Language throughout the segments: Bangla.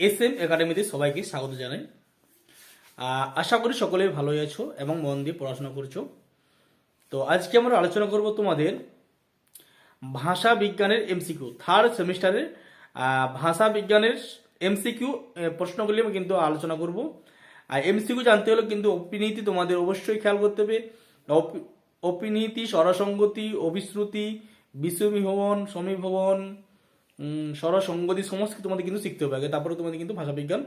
এস এম একাডেমিতে সবাইকে স্বাগত জানাই। আশা করি সকলেই ভালোই আছো এবং মন দিয়ে পড়াশোনা করছ। তো আজকে আমরা আলোচনা করব তোমাদের ভাষা বিজ্ঞানের এমসিকিউ থার্ড সেমিস্টারের ভাষা বিজ্ঞানের এমসিকিউ প্রশ্নগুলি আমি কিন্তু আলোচনা করব। আর এমসিকিউ জানতে হলে কিন্তু অপিনীতি তোমাদের অবশ্যই খেয়াল করতে হবে। অপি- অপিনীতি স্বরসঙ্গতি, অভিশ্রুতি বিশ্ববিভবন সমীভবন উম, স্বরসঙ্গতি সমস্ত তোমাদের কিন্তু শিখতে হবে। আগে তারপরে তোমাদের কিন্তু ভাষাবিজ্ঞান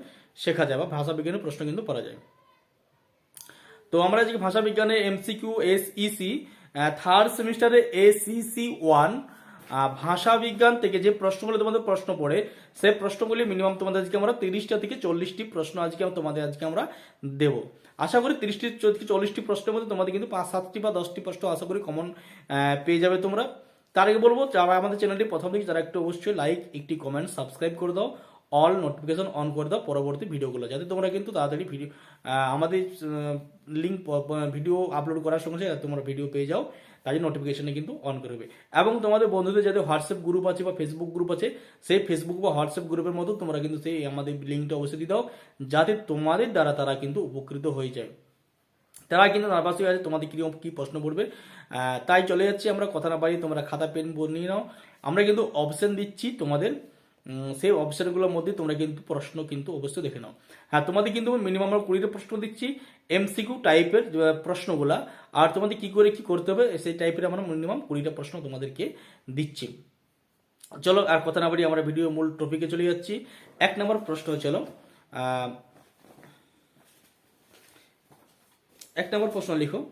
শেখা যায় বা ভাষাবিজ্ঞানের প্রশ্ন কিন্তু পড়া যায়। তো আমরা আজকে ভাষা বিজ্ঞানে এমসিকিউ এস ইসি থার্ড সেমিস্টারে এসিসি ওয়ান ভাষা বিজ্ঞান থেকে যে প্রশ্নগুলো তোমাদের প্রশ্ন পড়ে সেই প্রশ্নগুলি মিনিমাম তোমাদের আজকে আমরা তিরিশটা থেকে চল্লিশটি প্রশ্ন আজকে তোমাদের আজকে আমরা দেব। আশা করি তিরিশটি চল্লিশটি প্রশ্নের মধ্যে তোমাদের কিন্তু পাঁচ সাতটি বা দশটি প্রশ্ন আশা করি কমন পেয়ে যাবে তোমরা। তার আগে বলব, যারা আমাদের চ্যানেলটি প্রথম থেকে যারা একটু অবশ্যই লাইক একটি কমেন্ট সাবস্ক্রাইব করে দাও অল নোটিফিকেশন অন করে দাও পরবর্তী ভিডিওগুলো, যাতে তোমরা কিন্তু তাড়াতাড়ি ভিডিও আমাদের লিঙ্ক ভিডিও আপলোড করার সঙ্গে সঙ্গে তোমরা ভিডিও পেয়ে যাও, তাই নোটিফিকেশনে কিন্তু অন করবে এবং তোমাদের বন্ধুদের যাদের হোয়াটসঅ্যাপ গ্রুপ আছে বা ফেসবুক গ্রুপ আছে, সেই ফেসবুক বা হোয়াটসঅ্যাপ গ্রুপের মতো তোমরা কিন্তু সেই আমাদের লিঙ্কটা অবশ্যই দিয়ে দাও, যাতে তোমাদের দ্বারা তারা কিন্তু উপকৃত হয়ে যায়। তারা কিন্তু নার্ভাস হয়ে আছে, তোমাদের কীরকম কী প্রশ্ন পড়বে। তাই চলে যাচ্ছি আমরা, কথা না পারি তোমরা খাতা, পেন নিয়ে নাও। আমরা কিন্তু অপশন দিচ্ছি তোমাদের। সেই অপশনগুলোর মধ্যে তোমরা কিন্তু প্রশ্ন কিন্তু অবশ্যই দেখে নাও। হ্যাঁ তোমাদের কিন্তু মিনিমাম আমরা কুড়িটা প্রশ্ন দিচ্ছি এমসিকিউ টাইপের প্রশ্নগুলা। আর তোমাদের কি করে কি করতে হবে, সেই টাইপের আমরা মিনিমাম কুড়িটা প্রশ্ন তোমাদেরকে দিচ্ছি। চলো, আর কথা না বাড়ি আমরা ভিডিও মূল টপিকে চলে যাচ্ছি। এক নম্বর প্রশ্ন চলো এক নম্বর প্রশ্ন লিখো।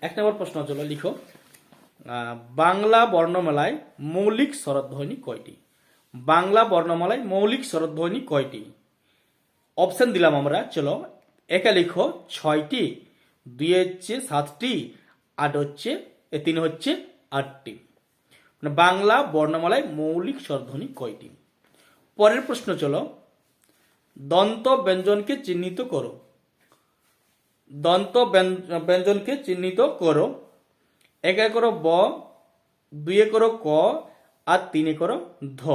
এক নম্বর প্রশ্ন চলো লিখো। বাংলা বর্ণমালায় মৌলিক স্বরধ্বনি কয়টি? বাংলা বর্ণমালায় মৌলিক স্বরধ্বনি কয়টি? অপশন দিলাম আমরা, চলো। একে লিখো, ছয়টি, দুই হচ্ছে সাতটি, আট হচ্ছে তিন হচ্ছে আটটি। মানে বাংলা বর্ণমালায় মৌলিক স্বরধ্বনি কয়টি? পরের প্রশ্ন চলো। দন্ত ব্যঞ্জনকে চিহ্নিত করো। দন্ত ব্যঞ্জ- ব্যঞ্জনকে চিহ্নিত করো। একে করো ব দুয়ে করো ক, আর তিনে করো ধ।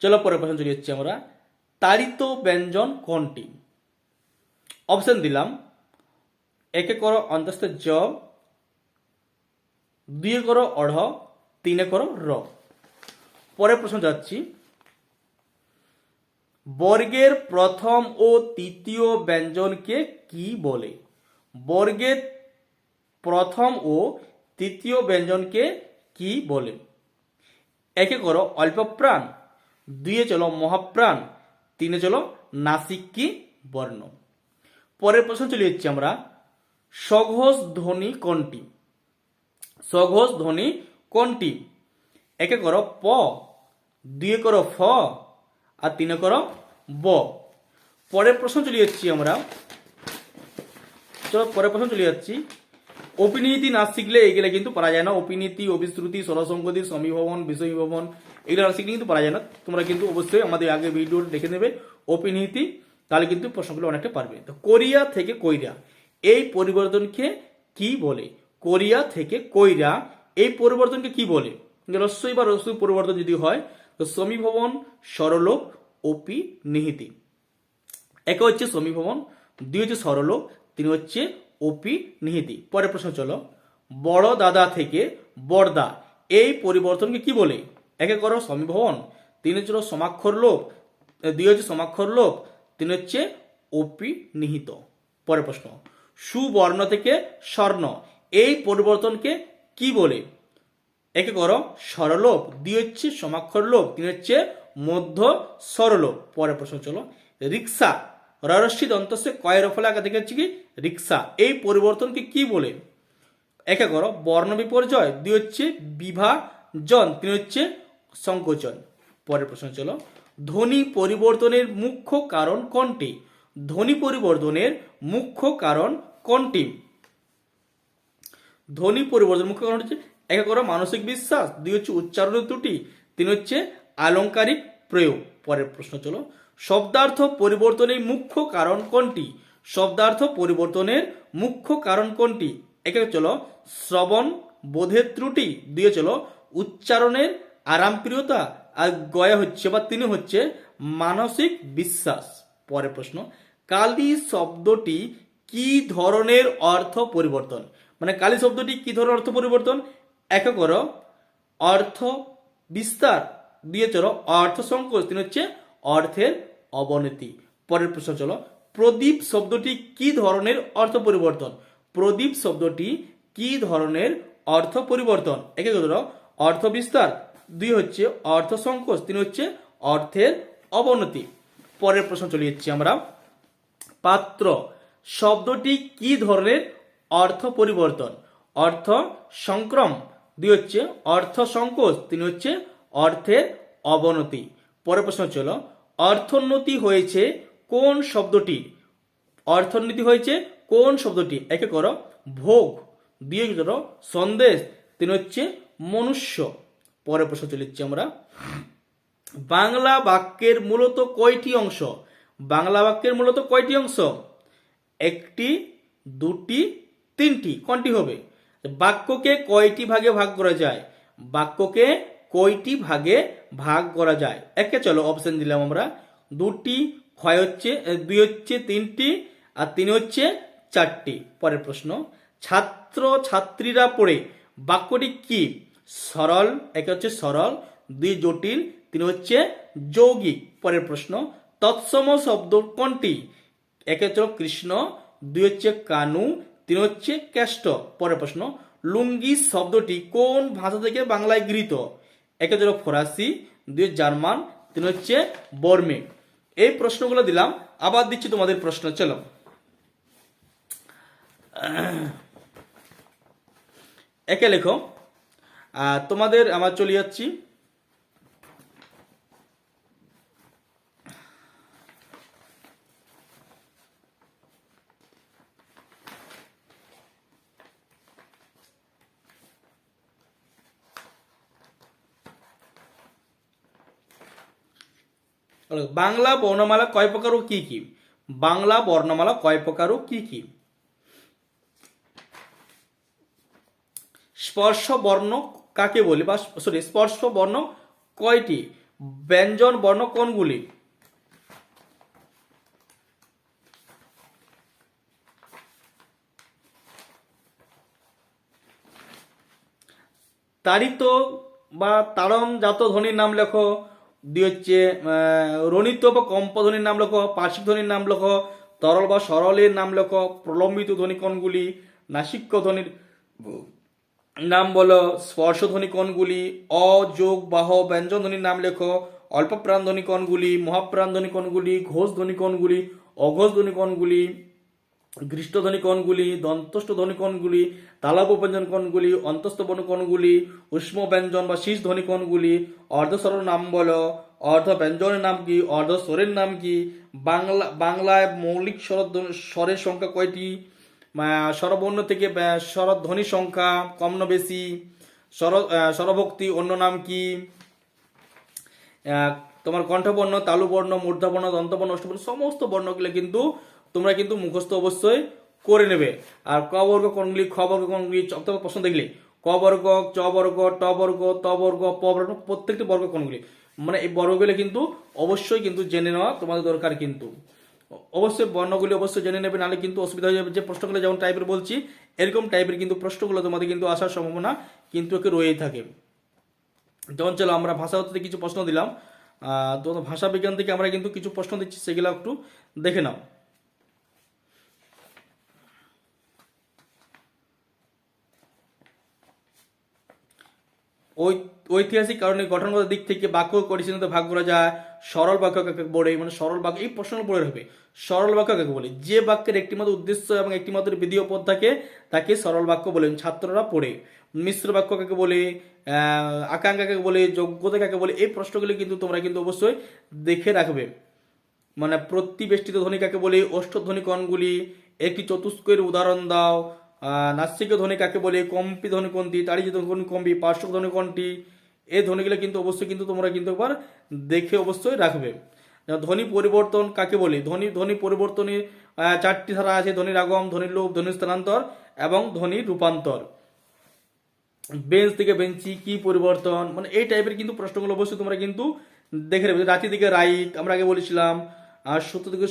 চলো পরের প্রশ্ন চলে যাচ্ছি আমরা। তাড়িত ব্যঞ্জন কোনটি? অপশন দিলাম। একে করো অন্তস্থ জ দুয়ে করো অঢ়, তিনে করো র। পরের প্রশ্ন যাচ্ছি। বর্গের প্রথম ও তৃতীয় ব্যঞ্জনকে কি বলে? বর্গের প্রথম ও তৃতীয় ব্যঞ্জনকে কি বলে? একে করো অল্প প্রাণ দুইয়ে চলো মহাপ্রাণ তিনে চলো নাসিকি বর্ণ। পরের প্রশ্ন চলে যাচ্ছি আমরা, সঘোষ ধ্বনি কোনটি? সঘোষ ধ্বনি কোনটি? একে করো প, দুয়ে করো ফ আর তিনে করো ব। পরের প্রশ্ন চলে যাচ্ছি আমরা। চলো পরের প্রশ্ন চলে যাচ্ছি। অপিনীতি না শিখলে এগুলো কিন্তু পারা যায় না। অপিনীতি, অভিশ্রুতি স্বরসংগতি সমীভবন, বিষয়ীভবন, এগুলো না শিখলে কিন্তু পারা যায় না। তোমরা কিন্তু অবশ্যই আমাদের আগে ভিডিও দেখে নেবে অপিনীতি, তাহলে কিন্তু প্রশ্নগুলো অনেকটা পারবে। তো কোরিয়া থেকে কইরা, এই পরিবর্তনকে কি বলে? কোরিয়া থেকে কইরা, এই পরিবর্তনকে কি বলে? রস্যই বা রস্যই পরিবর্তন যদি হয় তো সমীভবন সরলোক ওপি নিহিতি। একে হচ্ছে সমীভবন, দুই হচ্ছে সরলোক তিন হচ্ছে ওপি নিহিতি। পরের প্রশ্ন চলো। বড় দাদা থেকে বড়দা, এই পরিবর্তনকে কি বলে? একে করো সমীভবন, তিন হচ্ছে সমাক্ষর লোক, দুই হচ্ছে সমাক্ষর লোক, তিন হচ্ছে ওপি নিহিত। পরের প্রশ্ন। সুবর্ণ থেকে স্বর্ণ, এই পরিবর্তনকে কি বলে? একে করো সরলোপ, দুই হচ্ছে সমাক্ষর লোপ, তিন হচ্ছে মধ্য সরলোপ। পরের প্রশ্ন চলো। রিক্সা ররস্বী দন্তস্য কয়ের ফলে আগে থেকে কি? রিক্সা। এই পরিবর্তনকে কি বলে? একে করো বর্ণ বিপর্যয়, দুই হচ্ছে বিভাজন, তিন হচ্ছে সংকোচন। পরের প্রশ্ন চলো। ধ্বনি পরিবর্তনের মুখ্য কারণ কোনটি? ধ্বনি পরিবর্তনের মুখ্য কারণ কোনটি? ধ্বনি পরিবর্তন মুখ্য কারণ হচ্ছে একে করো মানসিক বিশ্বাস, দুই হচ্ছে উচ্চারণের ত্রুটি, তিন হচ্ছে আলংকারিক প্রয়োগ। পরের প্রশ্ন চলো। শব্দার্থ পরিবর্তনের মুখ্য কারণ কোনটি? শব্দার্থ পরিবর্তনের মুখ্য কারণ কোনটি? একে চলো। শ্রবণ, বোধের ত্রুটি দিয়ে চলো। উচ্চারণের আরামপ্রিয়তা, আর গয়া হচ্ছে বা তিনি হচ্ছে মানসিক বিশ্বাস। পরের প্রশ্ন। কালী শব্দটি কি ধরনের অর্থ পরিবর্তন? মানে কালী শব্দটি কি ধরনের অর্থ পরিবর্তন? এক করো অর্থ বিস্তার। দিয়ে চলো অর্থ সংকোচ, তিন হচ্ছে অর্থের অবনতি। পরের প্রশ্ন চলো, প্রদীপ শব্দটি কি ধরনের অর্থ পরিবর্তন? প্রদীপ শব্দটি কি ধরনের অর্থ পরিবর্তন? একে ধরো, অর্থ বিস্তার। দুই হচ্ছে অর্থ সংকোচ, তিন হচ্ছে অর্থের অবনতি। পরের প্রশ্ন চলে যাচ্ছি আমরা। পাত্র, শব্দটি কি ধরনের অর্থ পরিবর্তন? অর্থ সংক্রম। দুই হচ্ছে অর্থ সংকোচ, তিন হচ্ছে অর্থের অবনতি। পরের প্রশ্ন চলো অর্থোন্নতি হয়েছে কোন শব্দটি? অর্থনীতি হয়েছে কোন শব্দটি? একে করো ভোগ দিয়ে করো সন্দেশ, তিন হচ্ছে মনুষ্য। পরের প্রশ্ন চলে যাচ্ছি আমরা। বাংলা বাক্যের মূলত কয়টি অংশ? বাংলা বাক্যের মূলত কয়টি অংশ? একটি, দুটি, তিনটি। কোনটি হবে? বাক্যকে কয়টি ভাগে ভাগ করা যায়? বাক্যকে কয়টি ভাগে ভাগ করা যায়? একে চলো অপশন দিলাম আমরা। দুটি ক্ষয় হচ্ছে দুই হচ্ছে তিনটি, আর তিন হচ্ছে চারটি। পরের প্রশ্ন। ছাত্র ছাত্রীরা পড়ে বাক্যটি কি? সরল, একে হচ্ছে সরল, দুই জটিল, তিন হচ্ছে যৌগিক। পরের প্রশ্ন। তৎসম শব্দ কোনটি? একে হচ্ছে কৃষ্ণ, দুই হচ্ছে কানু তিন হচ্ছে কেষ্ট। পরের প্রশ্ন, লুঙ্গি শব্দটি কোন ভাষা থেকে বাংলায় গৃহীত? একে হচ্ছে ফরাসি, দুই জার্মান, তিন হচ্ছে বর্মে। এই প্রশ্নগুলো দিলাম, আবার দিচ্ছি তোমাদের প্রশ্ন, চলো। একে লেখো তোমাদের, আমার চলে যাচ্ছি। বাংলা বর্ণমালা কয় প্রকার ও কি কি? বাংলা বর্ণমালা কয় প্রকার ও কি কি? স্পর্শ বর্ণ কাকে বলি? বা সরি স্পর্শ বর্ণ কয়টি? ব্যঞ্জন বর্ণ কোনগুলি? তাড়িত বা তাড়ন জাত ধ্বনির নাম লেখো। দুই হচ্ছে রণিত বা কম্প ধ্বনির নাম লেখো পার্শ্বিক ধ্বনির নাম লেখো, তরল বা সরলের নাম লেখো, প্রলম্বিত ধ্বনি কোনগুলি নাসিক্য ধ্বনির নাম বলো স্পর্শ ধ্বনি কোনগুলি অযোগ বাহ ব্যঞ্জন ধ্বনির নাম লেখো অল্প প্রাণ ধ্বনি কোনগুলি মহাপ্রাণ ধ্বনি কোনগুলি ঘোষ ধ্বনি কোনগুলি অঘোষ ধ্বনি কোনগুলি। গৃষ্ট ধ্বনি কোনগুলি দন্তস্থ ধ্বনি কোনগুলি তালব ব্যঞ্জন কোনগুলি অন্তস্থ বর্ণ কোনগুলি উষ্ম ব্যঞ্জন বা শীষ ধ্বনি কোনগুলি অর্ধস্বরের নাম বলো অর্ধ ব্যঞ্জনের নাম কি অর্ধ স্বরের নাম কি বাংলা বাংলায় মৌলিক স্বর স্বরের সংখ্যা কয়টি? স্বরবর্ণ থেকে আহ, স্বরধ্বনি সংখ্যা কম না বেশি? স্বর স্বরভক্তি অন্য নাম কি? তোমার কণ্ঠবর্ণ তালুবর্ণ মূর্ধাবর্ণ দন্তবর্ণ অষ্টবর্ণ সমস্ত বর্ণগুলো কিন্তু তোমরা কিন্তু মুখস্থ অবশ্যই করে নেবে। আর ক বর্গ কোনগুলি খ বর্গ কোনগুলি চপ্তম প্রশ্ন দেখলে। ক বর্গ, চ বর্গ, ট বর্গ, ত বর্গ, প বর্গ প্রত্যেকটি বর্গ কোনগুলি মানে এই বর্গগুলি কিন্তু অবশ্যই কিন্তু জেনে নেওয়া তোমাদের দরকার কিন্তু। অবশ্যই বর্ণগুলি অবশ্যই জেনে নেবে, নাহলে কিন্তু অসুবিধা হয়ে যাবে। যে প্রশ্নগুলো যেমন টাইপের বলছি, এরকম টাইপের কিন্তু প্রশ্নগুলো তোমাদের কিন্তু আসার সম্ভাবনা কিন্তু একে রয়েই থাকে। যেমন চলো আমরা ভাষা হতে কিছু প্রশ্ন দিলাম। তো ভাষা বিজ্ঞান থেকে আমরা কিন্তু কিছু প্রশ্ন দিচ্ছি, সেগুলো একটু দেখে নাও। ঐতিহাসিক কারণে গঠনগত দিক থেকে বাক্য পরিচালিত ভাগ করা যায় সরল বাক্য কাকে বলে? মানে সরল বাক্য, এই প্রশ্ন পড়ে হবে সরল বাক্য কাকে বলে? যে বাক্যের একটিমাত্র উদ্দেশ্য এবং একটিমাত্র বিধি পদ থাকে তাকে সরল বাক্য বলে। ছাত্ররা পড়ে। মিশ্র বাক্য কাকে বলে? আকাঙ্ক্ষা কাকে বলে? যোগ্যতা কাকে বলে? এই প্রশ্নগুলি কিন্তু তোমরা কিন্তু অবশ্যই দেখে রাখবে। মানে প্রতিবেষ্টিত ধ্বনি কাকে বলে? অষ্টধ্বনি কোনগুলি? একটি চতুষ্কের উদাহরণ দাও। নাস্তিক ধ্বনি কাকে বলে, কম্পি ধ্বনি কোনটি তাড়িত ধ্বনি কম্পি পার্শ্ব ধ্বনি কোনটি এই ধ্বনিগুলো কিন্তু অবশ্যই কিন্তু তোমরা কিন্তু একবার দেখে অবশ্যই রাখবে। ধ্বনি পরিবর্তন কাকে বলে? ধ্বনি ধ্বনি পরিবর্তনের চারটি ধারা আছে ধ্বনির আগম ধ্বনির লোপ ধ্বনির স্থানান্তর এবং ধ্বনির রূপান্তর। বেঞ্চ থেকে বেঞ্চি, কি পরিবর্তন? মানে এই টাইপের কিন্তু প্রশ্নগুলো অবশ্যই তোমরা কিন্তু দেখে নেবে। রাতি দিকে রাইট, আমরা আগে বলেছিলাম সত্য থেকে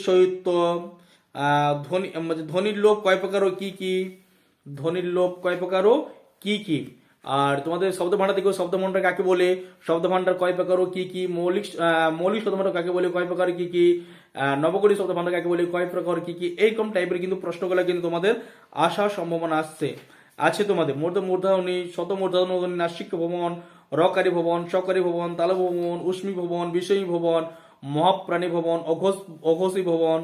ধনী মানে ধনীর লোক কয় প্রকার ও কি কি? ধনীর লোক কয় প্রকার ও কি কি? আর তোমাদের শব্দ ভান্ডার থেকে শব্দ ভান্ডার কাকে বলে? শব্দ ভান্ডার কয় প্রকার ও কি কি? মৌলিক মৌলিক শব্দ ভান্ডার কাকে বলে? কয় প্রকার কি কি? নবগণিত শব্দ ভান্ডার কাকে বলে? কয় প্রকার কি কি? এইরকম টাইপের কিন্তু প্রশ্নগুলো কিন্তু তোমাদের আসার সম্ভাবনা আসছে আছে তোমাদের। মূর্ধ মূর্ধাবনী শত মূর্ধাবনী নাসিক ভবন, রকারী ভবন সকারী ভবন তাল ভবন উষ্মী ভবন বিষয়ী ভবন, মহাপ্রাণী ভবন, অঘোষ অঘোষী ভবন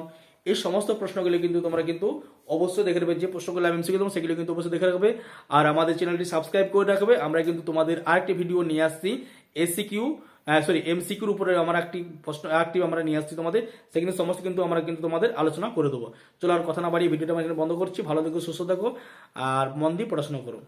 এই সমস্ত প্রশ্নগুলি কিন্তু তোমরা কিন্তু অবশ্যই দেখে নেবে। যে প্রশ্নগুলো আমি এমসিকিউ দেবো সেগুলো কিন্তু অবশ্যই দেখে রাখবে। আর আমাদের চ্যানেলটি সাবস্ক্রাইব করে রাখবে। আমরা কিন্তু তোমাদের আরেকটি ভিডিও নিয়ে আসছি এসিকিউ সরি এমসিকিউর উপরে আমার একটি প্রশ্ন একটি আমরা নিয়ে আসছি তোমাদের। সেখানে সমস্ত কিন্তু আমরা কিন্তু তোমাদের আলোচনা করে দেবো। চলো আর কথা না বাড়িয়ে ভিডিওটা আমরা বন্ধ করছি। ভালো থেকো, সুস্থ থাকো, আর মন দিয়ে পড়াশোনা করো।